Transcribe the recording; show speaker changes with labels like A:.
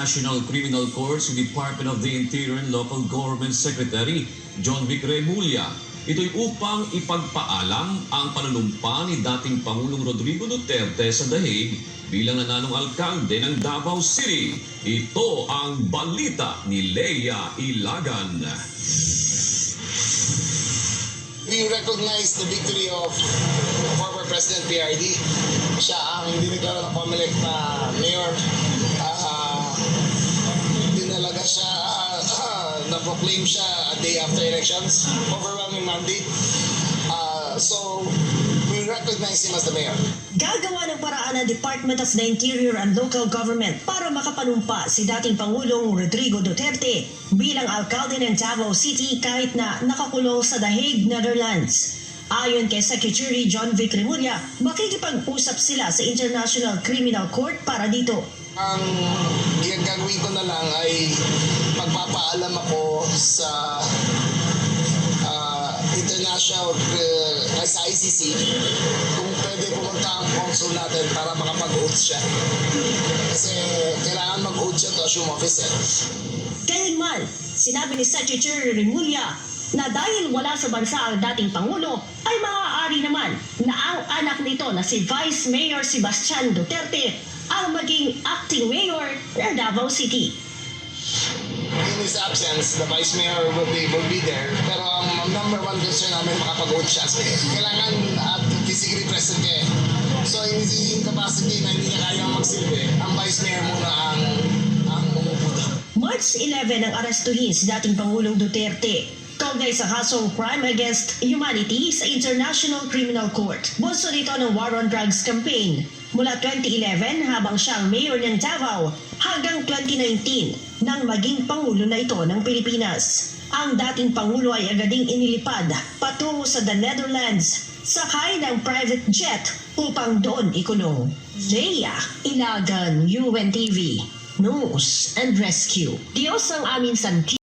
A: International Criminal Court Department of the Interior and Local Government Secretary John Vic Remulla. Ito'y upang ipagpaalam ang panunumpa ni dating Pangulong Rodrigo Duterte sa Dahig bilang nananong alkalde ng Davao City. Ito ang balita ni Leia Ilagan.
B: we recognize the victory of former President PRD. Siya ang hindi nagkaroon ng Comelec na mayor. Na-proclaim siya a day after elections. Overwhelming mandate. Ah, so, we recognize him as the mayor.
C: Gagawa ng paraan ng Department of the Interior and Local Government para makapanumpa si dating Pangulong Rodrigo Duterte bilang alkalde ng Davao City kahit na nakakulong sa The Hague, Netherlands. Ayon kay Secretary John Vic Remulla, makikipag-usap sila sa International Criminal Court para dito.
B: Ang yung gagawin na lang ay magpapaalam ako sa ah, international uh, sa ICC kung pwede pumunta ang consul natin para makapag-oath siya. Kasi kailangan mag-oath siya to assume office. Eh.
C: Kailanman, sinabi ni Secretary Remulla na dahil wala sa bansa ang dating Pangulo, ay maaari naman na ang anak nito na si Vice Mayor Sebastian Duterte ang maging acting mayor ng Davao City.
B: In his absence, the vice mayor will be, will be there. Pero ang number one concern namin makapag-oath siya. Kasi kailangan at physically present eh. So in his incapacity na hindi niya kaya magsilbi, ang vice mayor muna ang ang umupo doon.
C: March 11 ang arestuhin si dating Pangulong Duterte kaugnay sa kasong crime against humanity sa International Criminal Court. Bunso nito ng War on Drugs campaign mula 2011 habang siyang mayor ng Davao hanggang 2019 nang maging Pangulo na ito ng Pilipinas. Ang dating Pangulo ay agading inilipad patungo sa the Netherlands sakay ng private jet upang doon ikulong. Leia Ilagan, UNTV, News and Rescue. Diyos ang aming santi.